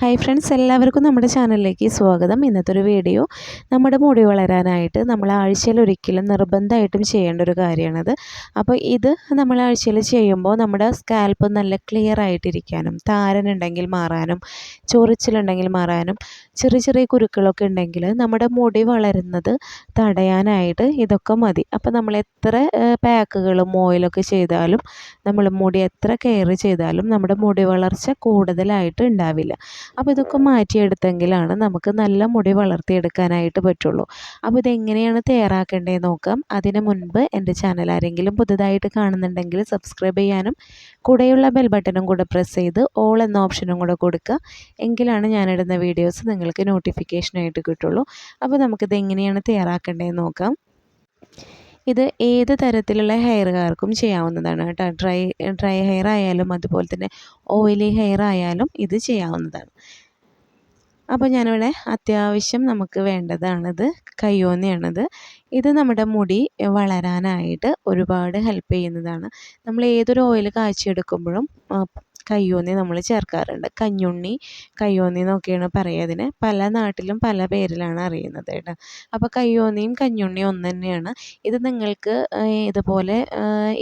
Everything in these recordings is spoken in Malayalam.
ഹായ് ഫ്രണ്ട്സ് എല്ലാവർക്കും നമ്മുടെ ചാനലിലേക്ക് സ്വാഗതം. ഇന്നത്തെ ഒരു വീഡിയോ നമ്മുടെ മുടി വളരാനായിട്ട് നമ്മൾ ആഴ്ചയിൽ ഒരിക്കലും നിർബന്ധമായിട്ടും ചെയ്യേണ്ട ഒരു കാര്യമാണത്. അപ്പോൾ ഇത് നമ്മൾ ആഴ്ചയിൽ ചെയ്യുമ്പോൾ നമ്മുടെ സ്കാൽപ്പ് നല്ല ക്ലിയർ ആയിട്ടിരിക്കാനും താരനുണ്ടെങ്കിൽ മാറാനും ചൊറിച്ചിലുണ്ടെങ്കിൽ മാറാനും ചെറിയ ചെറിയ കുരുക്കളൊക്കെ ഉണ്ടെങ്കിൽ നമ്മുടെ മുടി വളരുന്നത് തടയാനായിട്ട് ഇതൊക്കെ മതി. അപ്പോൾ നമ്മൾ എത്ര പാക്കുകളും ഓയിലൊക്കെ ചെയ്താലും നമ്മൾ മുടി എത്ര കെയർ ചെയ്താലും നമ്മുടെ മുടി വളർച്ച കൂടുതലായിട്ട് ഉണ്ടാവില്ല. അപ്പോൾ ഇതൊക്കെ മാറ്റിയെടുത്തെങ്കിലാണ് നമുക്ക് നല്ല മുടി വളർത്തിയെടുക്കാനായിട്ട് പറ്റുള്ളൂ. അപ്പോൾ ഇതെങ്ങനെയാണ് തയ്യാറാക്കേണ്ടതെന്ന് നോക്കാം. അതിന് മുൻപ് എന്റെ ചാനൽ ആരെങ്കിലും പുതുതായിട്ട് കാണുന്നുണ്ടെങ്കിൽ സബ്സ്ക്രൈബ് ചെയ്യാനും കൂടെയുള്ള ബെൽ ബട്ടണും കൂടെ പ്രസ് ചെയ്ത് ഓൾ എന്ന ഓപ്ഷനും കൂടെ കൊടുക്കുക. എങ്കിലാണ് ഞാനിടുന്ന വീഡിയോസ് നിങ്ങൾക്ക് നോട്ടിഫിക്കേഷനായിട്ട് കിട്ടുള്ളൂ. അപ്പോൾ നമുക്കിത് എങ്ങനെയാണ് തയ്യാറാക്കേണ്ടതെന്ന് നോക്കാം. ഇത് ഏത് തരത്തിലുള്ള ഹെയറുകാർക്കും ചെയ്യാവുന്നതാണ് കേട്ടോ. ഡ്രൈ ഡ്രൈ ഹെയർ ആയാലും അതുപോലെ തന്നെ ഓയിലി ഹെയർ ആയാലും ഇത് ചെയ്യാവുന്നതാണ്. അപ്പോൾ ഞാനിവിടെ അത്യാവശ്യം നമുക്ക് വേണ്ടതാണിത് കയ്യോന്നിയാണിത്. ഇത് നമ്മുടെ മുടി വളരാനായിട്ട് ഒരുപാട് ഹെൽപ്പ് ചെയ്യുന്നതാണ്. നമ്മൾ ഏതൊരു ഓയിൽ കാച്ചിയെടുക്കുമ്പോഴും കയ്യോന്നി നമ്മൾ ചേർക്കാറുണ്ട്. കഞ്ഞുണ്ണി കയ്യോന്നി എന്നൊക്കെയാണ് പറയുക പല നാട്ടിലും പല പേരിലാണ് അറിയുന്നത് കേട്ടോ. അപ്പോൾ കയ്യോന്നിയും കഞ്ഞുണ്ണിയും ഒന്ന് തന്നെയാണ്. ഇത് നിങ്ങൾക്ക് ഇതുപോലെ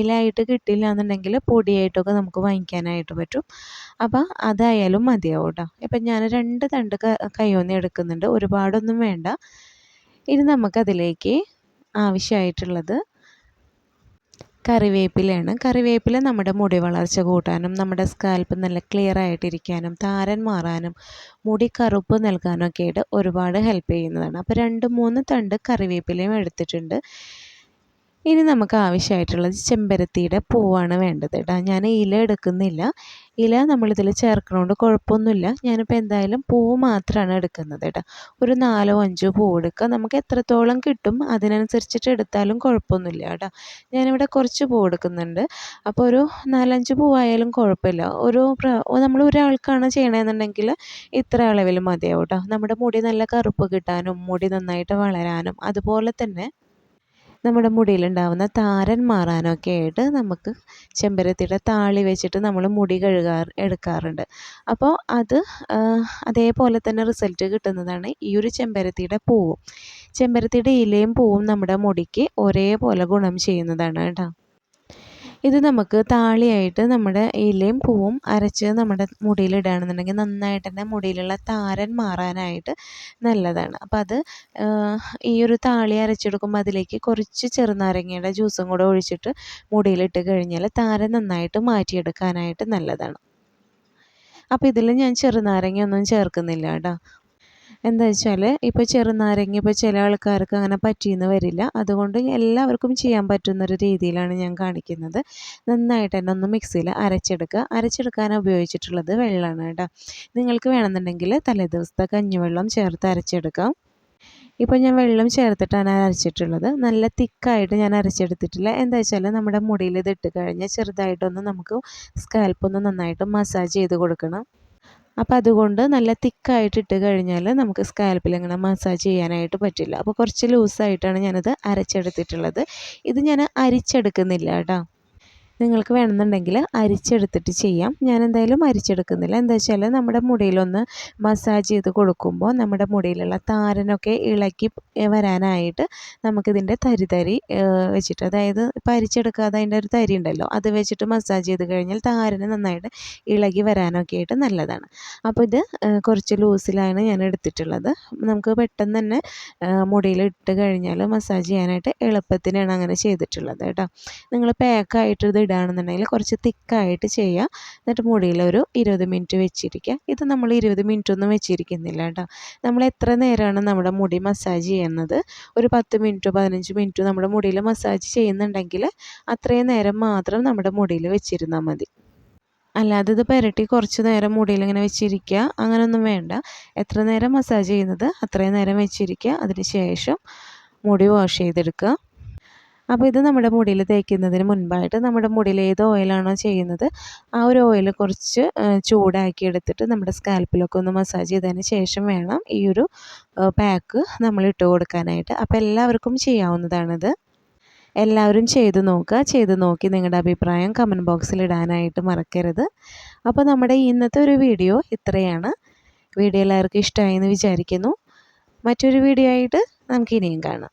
ഇലയായിട്ട് കിട്ടില്ല എന്നുണ്ടെങ്കിൽ പൊടിയായിട്ടൊക്കെ നമുക്ക് വാങ്ങിക്കാനായിട്ട് പറ്റും. അപ്പോൾ അതായാലും മതിയാവും കേട്ടോ. ഇപ്പം ഞാൻ രണ്ട് തണ്ട് കയ്യോന്നി എടുക്കുന്നുണ്ട്. ഒരുപാടൊന്നും വേണ്ട. ഇനി നമുക്കതിലേക്ക് ആവശ്യമായിട്ടുള്ളത് കറിവേപ്പിലയാണ്. കറിവേപ്പില നമ്മുടെ മുടി വളർച്ച കൂട്ടാനും നമ്മുടെ സ്കാൽപ്പ് നല്ല ക്ലിയർ ആയിട്ടിരിക്കാനും താരൻ മാറാനും മുടി കറുപ്പ് നൽകാനൊക്കെ ആയിട്ട് ഒരുപാട് ഹെൽപ്പ് ചെയ്യുന്നതാണ്. അപ്പോൾ രണ്ട് മൂന്ന് തണ്ട് കറിവേപ്പിലയും എടുത്തിട്ടുണ്ട്. ഇനി നമുക്ക് ആവശ്യമായിട്ടുള്ളത് ചെമ്പരത്തിയുടെ പൂവാണ് വേണ്ടത് കേട്ടോ. ഞാൻ ഇല എടുക്കുന്നില്ല. ഇല നമ്മളിതിൽ ചേർക്കണോണ്ട് കുഴപ്പമൊന്നുമില്ല. ഞാനിപ്പോൾ എന്തായാലും പൂവ് മാത്രമാണ് എടുക്കുന്നത് കേട്ടോ. ഒരു നാലോ അഞ്ചോ പൂവ് എടുക്കുക നമുക്ക് എത്രത്തോളം കിട്ടും അതിനനുസരിച്ചിട്ട് എടുത്താലും കുഴപ്പമൊന്നുമില്ല കേട്ടോ. ഞാനിവിടെ കുറച്ച് പൂവ് എടുക്കുന്നുണ്ട്. അപ്പോൾ ഒരു നാലഞ്ച് പൂവായാലും കുഴപ്പമില്ല. ഒരു നമ്മൾ ഒരാൾക്കാണ് ചെയ്യണമെന്നുണ്ടെങ്കിൽ ഇത്ര അളവിൽ മതിയാവും കേട്ടോ. നമ്മുടെ മുടി നല്ല കറുപ്പ് കിട്ടാനും മുടി നന്നായിട്ട് വളരാനും അതുപോലെ തന്നെ നമ്മുടെ മുടിയിലുണ്ടാവുന്ന താരൻ മാറാനൊക്കെ ആയിട്ട് നമുക്ക് ചെമ്പരത്തിയുടെ താളി വെച്ചിട്ട് നമ്മൾ മുടി കഴുകാ എടുക്കാറുണ്ട്. അപ്പോൾ അത് അതേപോലെ തന്നെ റിസൾട്ട് കിട്ടുന്നതാണ് ഈ ഒരു ചെമ്പരത്തിയുടെ പൂവും. ചെമ്പരത്തിയുടെ ഇലയും പൂവും നമ്മുടെ മുടിക്ക് ഒരേപോലെ ഗുണം ചെയ്യുന്നതാണ് കേട്ടോ. ഇത് നമുക്ക് താളിയായിട്ട് നമ്മുടെ ഇലയും പൂവും അരച്ച് നമ്മുടെ മുടിയിൽ മുടിയിലിടുകയാണെന്നുണ്ടെങ്കിൽ നന്നായിട്ട് തന്നെ മുടിയിലുള്ള താരൻ മാറാനായിട്ട് നല്ലതാണ്. അപ്പം അത് ഈ ഒരു താളി അരച്ചെടുക്കുമ്പോൾ അതിലേക്ക് കുറച്ച് ചെറുനാരങ്ങയുടെ ജ്യൂസും കൂടെ ഒഴിച്ചിട്ട് മുടിയിലിട്ട് കഴിഞ്ഞാൽ താരൻ നന്നായിട്ട് മാറ്റിയെടുക്കാനായിട്ട് നല്ലതാണ്. അപ്പോൾ ഇതിൽ ഞാൻ ചെറുനാരങ്ങയൊന്നും ചേർക്കുന്നില്ല കേട്ടോ. എന്താ വെച്ചാൽ ഇപ്പോൾ ചെറുനാരങ്ങ ഇപ്പോൾ ചില ആൾക്കാർക്ക് അങ്ങനെ പറ്റിയെന്ന് വരില്ല. അതുകൊണ്ട് എല്ലാവർക്കും ചെയ്യാൻ പറ്റുന്നൊരു രീതിയിലാണ് ഞാൻ കാണിക്കുന്നത്. നന്നായിട്ട് തന്നെ ഒന്ന് മിക്സിയിൽ അരച്ചെടുക്കുക. അരച്ചെടുക്കാൻ ഉപയോഗിച്ചിട്ടുള്ളത് വെള്ളമാണ് കേട്ടോ. നിങ്ങൾക്ക് വേണമെന്നുണ്ടെങ്കിൽ തലേദിവസത്തെ കഞ്ഞിവെള്ളം ചേർത്ത് അരച്ചെടുക്കാം. ഇപ്പോൾ ഞാൻ വെള്ളം ചേർത്തിട്ടാണ് അരച്ചിട്ടുള്ളത്. നല്ല തിക്കായിട്ട് ഞാൻ അരച്ചെടുത്തിട്ടില്ല. എന്താ വെച്ചാൽ നമ്മുടെ മുടിയിൽ ഇതിട്ട് കഴിഞ്ഞാൽ ചെറുതായിട്ടൊന്ന് നമുക്ക് സ്കാൽപ്പൊന്ന് നന്നായിട്ട് മസാജ് ചെയ്ത് കൊടുക്കണം. അപ്പോൾ അതുകൊണ്ട് നല്ല തിക്കായിട്ട് ഇട്ട് കഴിഞ്ഞാൽ നമുക്ക് സ്കാൽപ്പിൽ ഇങ്ങനെ മസാജ് ചെയ്യാനായിട്ട് പറ്റില്ല. അപ്പോൾ കുറച്ച് ലൂസായിട്ടാണ് ഞാനത് അരച്ചെടുത്തിട്ടുള്ളത്. ഇത് ഞാൻ അരിച്ചെടുക്കുന്നില്ല കേട്ടോ. നിങ്ങൾക്ക് വേണമെന്നുണ്ടെങ്കിൽ അരിച്ചെടുത്തിട്ട് ചെയ്യാം. ഞാൻ എന്തായാലും അരിച്ചെടുക്കുന്നില്ല. എന്താ വെച്ചാൽ നമ്മുടെ മുടിയിലൊന്ന് മസാജ് ചെയ്ത് കൊടുക്കുമ്പോൾ നമ്മുടെ മുടിയിലുള്ള താരനൊക്കെ ഇളക്കി വരാനായിട്ട് നമുക്കിതിന്റെ തരി തരി വെച്ചിട്ട് അതായത് ഇപ്പോൾ അരിച്ചെടുക്കാതെ അതിന്റെ ഒരു തരി ഉണ്ടല്ലോ അത് വെച്ചിട്ട് മസാജ് ചെയ്ത് കഴിഞ്ഞാൽ താരന് നന്നായിട്ട് ഇളകി വരാനൊക്കെ ആയിട്ട് നല്ലതാണ്. അപ്പോൾ ഇത് കുറച്ച് ലൂസിലാണ് ഞാൻ എടുത്തിട്ടുള്ളത്. നമുക്ക് പെട്ടെന്ന് തന്നെ മുടിയിൽ ഇട്ട് കഴിഞ്ഞാൽ മസാജ് ചെയ്യാനായിട്ട് എളുപ്പത്തിനാണ് അങ്ങനെ ചെയ്തിട്ടുള്ളത് കേട്ടോ. നിങ്ങൾ പാക്കായിട്ട് ഇത് ഇടുകയാണെന്നുണ്ടെങ്കിൽ കുറച്ച് തിക്കായിട്ട് ചെയ്യുക എന്നിട്ട് മുടിയിൽ ഒരു ഇരുപത് മിനിറ്റ് വെച്ചിരിക്കുക ഇത് നമ്മൾ ഇരുപത് മിനിറ്റ് ഒന്നും വെച്ചിരിക്കുന്നില്ല കേട്ടോ. നമ്മൾ എത്ര നേരമാണ് നമ്മുടെ മുടി മസാജ് ചെയ്യുന്നത്? ഒരു പത്ത് മിനിറ്റോ പതിനഞ്ച് മിനിറ്റോ നമ്മുടെ മുടിയിൽ മസാജ് ചെയ്യുന്നുണ്ടെങ്കിൽ അത്രയും നേരം മാത്രം നമ്മുടെ മുടിയിൽ വെച്ചിരുന്നാൽ മതി. അല്ലാതെ ഇത് പുരട്ടി കുറച്ച് നേരം മുടിയിൽ ഇങ്ങനെ വെച്ചിരിക്കുക അങ്ങനെയൊന്നും വേണ്ട. എത്ര നേരം മസാജ് ചെയ്യുന്നത് അത്രയും നേരം വെച്ചിരിക്കുക. അതിന് ശേഷം മുടി വാഷ് ചെയ്തെടുക്കുക. അപ്പോൾ ഇത് നമ്മുടെ മുടിയിൽ തേക്കുന്നതിന് മുൻപായിട്ട് നമ്മുടെ മുടിയിൽ ഏത് ഓയിലാണോ ചെയ്യുന്നത് ആ ഒരു ഓയിൽ കുറച്ച് ചൂടാക്കി എടുത്തിട്ട് നമ്മുടെ സ്കാൽപ്പിലൊക്കെ ഒന്ന് മസാജ് ചെയ്തതിന് ശേഷം വേണം ഈ ഒരു പാക്ക് നമ്മൾ ഇട്ട് കൊടുക്കാനായിട്ട്. അപ്പോൾ എല്ലാവർക്കും ചെയ്യാവുന്നതാണിത്. എല്ലാവരും ചെയ്ത് നോക്കുക. ചെയ്ത് നോക്കി നിങ്ങളുടെ അഭിപ്രായം കമന്റ് ബോക്സിൽ ഇടാനായിട്ട് മറക്കരുത്. അപ്പോൾ നമ്മുടെ ഇന്നത്തെ ഒരു വീഡിയോ ഇത്രയാണ്. വീഡിയോ എല്ലാവർക്കും ഇഷ്ടമായി എന്ന് വിചാരിക്കുന്നു. മറ്റൊരു വീഡിയോ ആയിട്ട് നമുക്ക് ഇനിയും കാണാം.